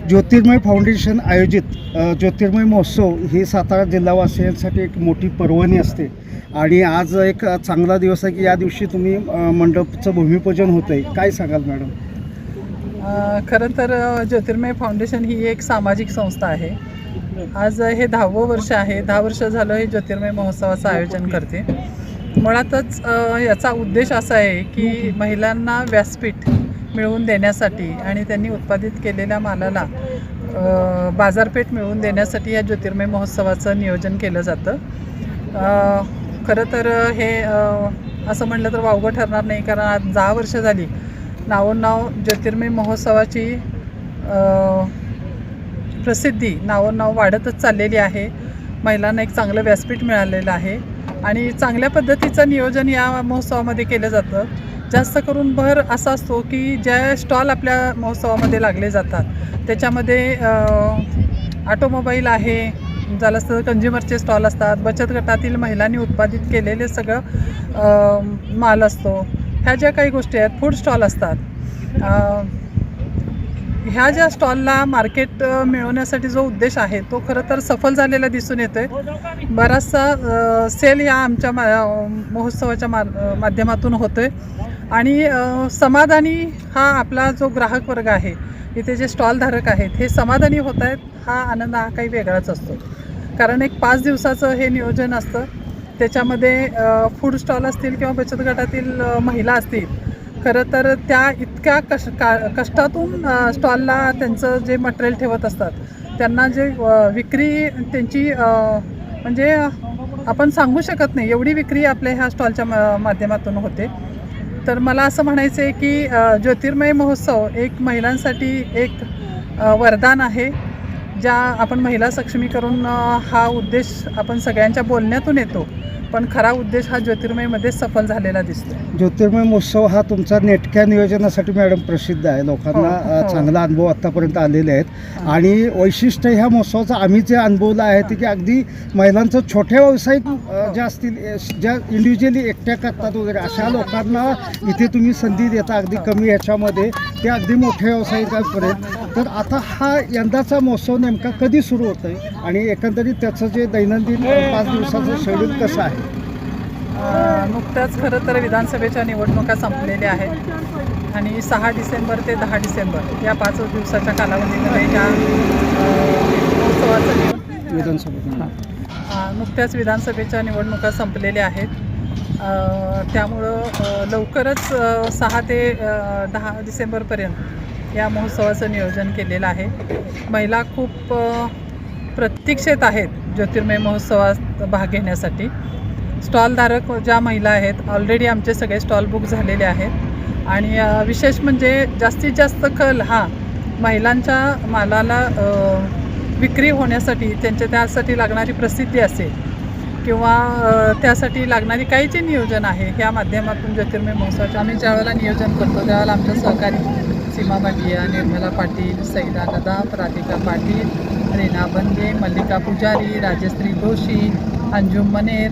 ज्योतिर्मय foundation आयोजित ज्योतिर्मय महोत्सव ही सातारा जिल्हावासियांसाठी एक मोठी पर्वणी असते. आणि आज एक चांगला दिवस आहे की या दिवशी तुम्ही मंडपचं भूमिपूजन होतं आहे काय सांगाल मॅडम? खरं तर ज्योतिर्मय फाउंडेशन ही एक सामाजिक संस्था आहे. आज हे दहावं वर्ष आहे. दहा वर्ष झालं हे ज्योतिर्मय महोत्सवाचं आयोजन करते. मुळातच याचा उद्देश असा आहे की महिलांना व्यासपीठ मिळवून देण्यासाठी आणि त्यांनी उत्पादित केलेल्या मालाला बाजारपेठ मिळवून देण्यासाठी या ज्योतिर्मय महोत्सवाचं नियोजन केलं जातं. खरं तर हे असं म्हणलं तर वावगं ठरणार नाही कारण आज दहा वर्ष झाली नावोनाव ज्योतिर्मय महोत्सवाची प्रसिद्धी नावोनाव वाढतच चाललेली आहे. महिलांना एक चांगलं व्यासपीठ मिळालेलं आहे. आणि चांगल्या पद्धतीचं नियोजन या महोत्सवामध्ये केलं जातं. जास्त करून भर असा असतो की ज्या स्टॉल आपल्या महोत्सवामध्ये लागले जातात. त्याच्यामध्ये ऑटोमोबाईल आहे झालं असतं कंझ्युमरचे स्टॉल असतात बचत गटातील महिलांनी उत्पादित केलेले सगळं माल असतो. ह्या ज्या काही गोष्टी आहेत फूड स्टॉल असतात. ह्या ज्या स्टॉलला मार्केट मिळवण्यासाठी जो उद्देश आहे तो खरं तर सफल झालेला दिसून येतोय. बराचसा सेल या आमच्या मा महोत्सवाच्या मा माध्यमातून होतोय. आणि समाधानी हा आपला जो ग्राहक वर्ग आहे इथे जे स्टॉलधारक आहेत हे समाधानी होत आहेत हा आनंद हा काही वेगळाच असतो. कारण एक पाच दिवसाचं हे नियोजन असतं. त्याच्यामध्ये फूड स्टॉल असतील किंवा बचत गटातील महिला असतील खरं तर त्या इतक्या कश का कष्टातून स्टॉलला त्यांचं जे मटेरियल ठेवत असतात त्यांना जे विक्री त्यांची म्हणजे आपण सांगू शकत नाही एवढी विक्री आपल्या ह्या स्टॉलच्या मा माध्यमातून होते. तर मला असं म्हणायचं आहे की ज्योतिर्मय महोत्सव एक महिलांसाठी एक वरदान आहे ज्या आपण महिला सक्षमीकरण हा उद्देश आपण सगळ्यांच्या बोलण्यातून येतो. पण खरा उद्देश हा ज्योतिर्मयमध्ये सफल झालेला दिसतो ज्योतिर्मय महोत्सव हा तुमचा नेटक्या नियोजनासाठी मॅडम प्रसिद्ध आहे. लोकांना हो, हो. चांगला अनुभव आत्तापर्यंत आलेले आहेत. हा. आणि वैशिष्ट्य ह्या महोत्सवाचं आम्ही जे अनुभवलं आहे ते की अगदी महिलांचं छोट्या व्यावसायिक अ, ज्या असतील ज्या इंडिव्हिज्युअली एकट्या करतात वगैरे अशा लोकांना इथे तुम्ही संधी देता अगदी कमी ह्याच्यामध्ये. ते अगदी मोठ्या व्यावसायिकांपर्यंत. तर आता हा यंदाचा महोत्सव नेमका कधी सुरू होत आहे आणि एकंदरीत त्याचं जे दैनंदिन पाच दिवसाचं शेड्यूल कसं आहे? नुकत्याच खरं तर विधानसभेच्या निवडणुका संपलेल्या आहेत. आणि सहा डिसेंबर ते दहा डिसेंबर या पाच दिवसाच्या कालावधीमध्ये अ, महोत्सवाचं नियोजन विधानसभा नुकत्याच विधानसभेच्या निवडणुका संपलेल्या आहेत. त्यामुळं लवकरच सहा ते दहा डिसेंबरपर्यंत या महोत्सवाचं नियोजन केलेलं आहे. महिला खूप प्रतीक्षेत आहेत ज्योतिर्मय महोत्सवात भाग घेण्यासाठी. स्टॉलधारक ज्या महिला आहेत ऑलरेडी आमचे सगळे स्टॉल बुक झालेले आहेत. आणि विशेष म्हणजे जास्तीत जास्त कल हा महिलांच्या मालाला विक्री होण्यासाठी त्यांच्या त्यासाठी लागणारी प्रसिद्धी असेल किंवा त्यासाठी लागणारी काही जे नियोजन आहे ह्या माध्यमातून ज्योतिर्मय महोत्सवाचे आम्ही ज्यावेळेला नियोजन करतो त्यावेळेला आमच्या सहकारी सीमा भाटिया निर्मला पाटील सैदा नदाफ राधिका पाटील रीना बंदे मल्लिका पुजारी राजश्री जोशी अंजुम मनेर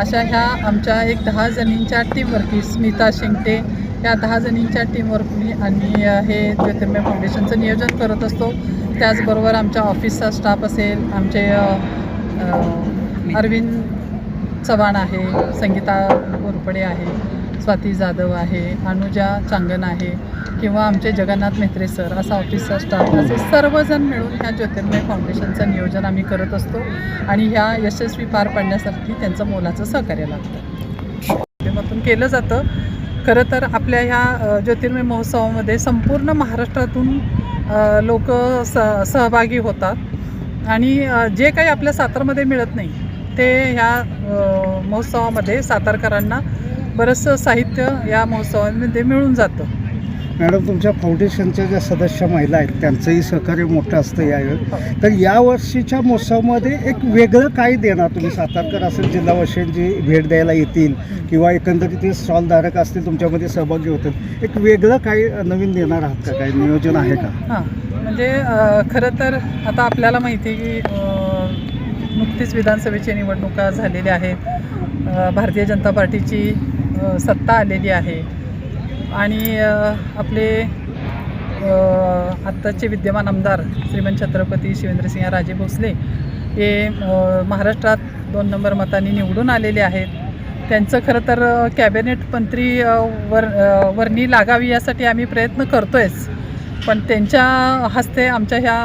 अशा ह्या आमच्या एक दहा जणींच्या टीमवरती स्मिता शिंगटे या दहा जणींच्या टीमवरती आम्ही हे ज्योतिर्मय फाउंडेशनचं नियोजन करत असतो. त्याचबरोबर आमच्या ऑफिसचा स्टाफ असेल आमचे अरविंद चव्हाण आहे संगीता घोरपडे आहे स्वाती जाधव आहे अनुजा चांगन आहे किंवा आमचे जगन्नाथ मेत्रे सर असा ऑफिसचा स्टाफ असे सर्वजण मिळून ह्या ज्योतिर्मय फाउंडेशनचं नियोजन आम्ही करत असतो आणि ह्या यशस्वी पार पाडण्यासाठी त्यांचं मोलाचं सहकार्य लागतं. माध्यमातून केलं जातं. खरं तर आपल्या ह्या ज्योतिर्मय महोत्सवामध्ये संपूर्ण महाराष्ट्रातून लोक स सहभागी होतात. आणि जे काही आपल्या सातारमध्ये मिळत नाही ते ह्या महोत्सवामध्ये सातारकरांना बरंचसं साहित्य या महोत्सवामध्ये मिळून जातं. मॅडम तुमच्या फाउंडेशनच्या ज्या सदस्य महिला आहेत त्यांचंही सहकार्य मोठं असतं यावेळी. तर या वर्षीच्या महोत्सवामध्ये एक वेगळं काय देणार तुम्ही? सातारकर असेल जिल्हावासियांची भेट द्यायला येतील किंवा एकंदरीत ते स्टॉलधारक असतील तुमच्यामध्ये सहभागी होतील. एक वेगळं काय नवीन देणार आहात का? काय नियोजन आहे का? हां म्हणजे खरं तर आता आपल्याला माहिती आहे की नुकतीच विधानसभेची निवडणुका झालेल्या आहेत. भारतीय जनता पार्टीची सत्ता आलेली आहे. आणि आपले आत्ताचे विद्यमान आमदार श्रीमंत छत्रपती शिवेंद्रसिंह राजे भोसले हे महाराष्ट्रात दोन नंबर मतांनी निवडून आलेले आहेत. त्यांचं खरं तर कॅबिनेट मंत्री वर वर्णी लागावी यासाठी आम्ही प्रयत्न करतोयच. पण त्यांच्या हस्ते आमच्या ह्या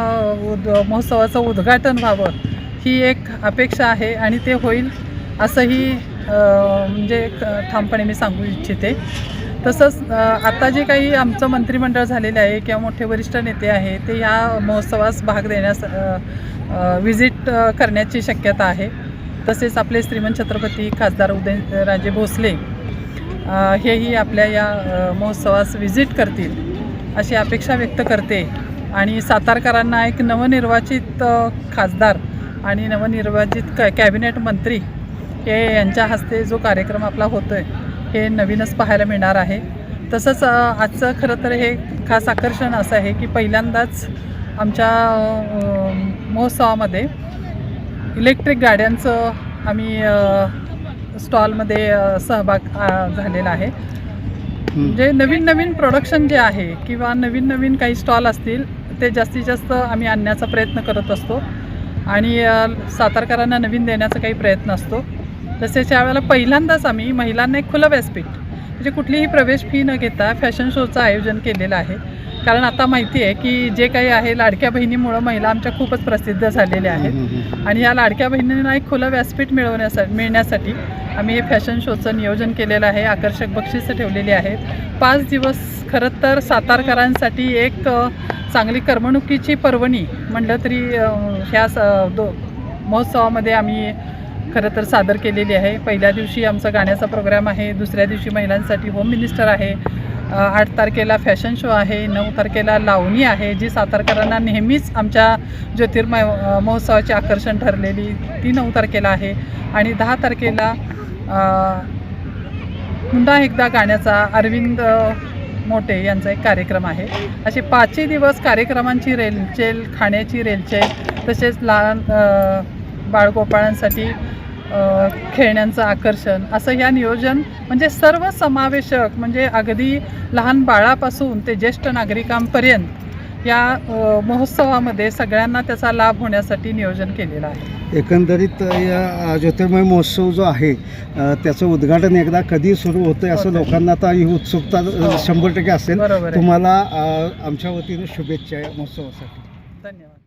उद महोत्सवाचं उद्घाटन व्हावं ही एक अपेक्षा आहे आणि ते होईल असंही म्हणजे ठामपणे मी सांगू इच्छिते. तसंच आता जे काही आमचं मंत्रिमंडळ झालेलं आहे किंवा मोठे वरिष्ठ नेते आहे ते या महोत्सवास भाग देण्यास विजिट करण्याची शक्यता आहे. तसेच आपले श्रीमंत छत्रपती खासदार उदयनराजे भोसले हेही आपल्या या महोत्सवास विजिट करतील अशी अपेक्षा व्यक्त करते. आणि सातारकरांना एक नवनिर्वाचित खासदार आणि नवनिर्वाचित क कॅबिनेट मंत्री हे यांच्या हस्ते जो कार्यक्रम आपला होतो आहे हे नवीनच पाहायला मिळणार आहे. तसंच आजचं खरं तर हे खास आकर्षण असं आहे की पहिल्यांदाच आमच्या महोत्सवामध्ये इलेक्ट्रिक गाड्यांचं आम्ही स्टॉलमध्ये सहभाग झालेला आहे. म्हणजे नवीन नवीन प्रोडक्शन जे आहे किंवा नवीन नवीन काही स्टॉल असतील ते जास्तीत जास्त आम्ही आणण्याचा प्रयत्न करत असतो. आणि सातारकरांना नवीन देण्याचा काही प्रयत्न असतो. तसेच यावेळेला पहिल्यांदाच आम्ही महिलांना एक खुलं व्यासपीठ म्हणजे कुठलीही प्रवेश फी न घेता फॅशन शोचं आयोजन केलेलं आहे. कारण आता माहिती आहे की जे काही आहे लाडक्या बहिणीमुळं महिला आमच्या खूपच प्रसिद्ध झालेल्या आहेत. आणि या लाडक्या बहिणींना एक खुलं व्यासपीठ मिळवण्यासाठी मिळण्यासाठी आम्ही हे फॅशन शोचं नियोजन केलेलं आहे. आकर्षक बक्षिसं ठेवलेली आहेत. पाच दिवस खरं तर सातारकरांसाठी एक चांगली करमणुकीची पर्वणी म्हटलं तरी ह्या स दो महोत्सवामध्ये आम्ही खरं तर सादर केलेली आहे. पहिल्या दिवशी आमचा गाण्याचा प्रोग्राम आहे दुसऱ्या दिवशी महिलांसाठी होम मिनिस्टर आहे. आठ तारखेला फॅशन शो आहे नऊ तारखेला लावणी आहे जी सातारकरांना नेहमीच आमच्या ज्योतिर्मय महोत्सवाचे आकर्षण ठरलेली ती नऊ तारखेला आहे. आणि दहा तारखेला पुन्हा एकदा गाण्याचा अरविंद मोठे यांचा एक कार्यक्रम आहे. असे पाचही दिवस कार्यक्रमांची रेलचेल खाण्याची रेलचेल तसेच लहान बाळगोपाळांसाठी खेळण्यांचं आकर्षण असं ह्या नियोजन म्हणजे सर्व समावेशक म्हणजे अगदी लहान बाळापासून ते ज्येष्ठ नागरिकांपर्यंत या महोत्सवामध्ये सगळ्यांना त्याचा लाभ होण्यासाठी नियोजन केलेलं आहे. एकंदरीत या ज्योतिर्मय महोत्सव जो आहे त्याचं उद्घाटन एकदा कधी सुरू होतं असं होतंय. लोकांना आता ही उत्सुकता हो. शंभर टक्के असेल. आहे. तुम्हाला आमच्या वतीने शुभेच्छा या महोत्सवासाठी. धन्यवाद.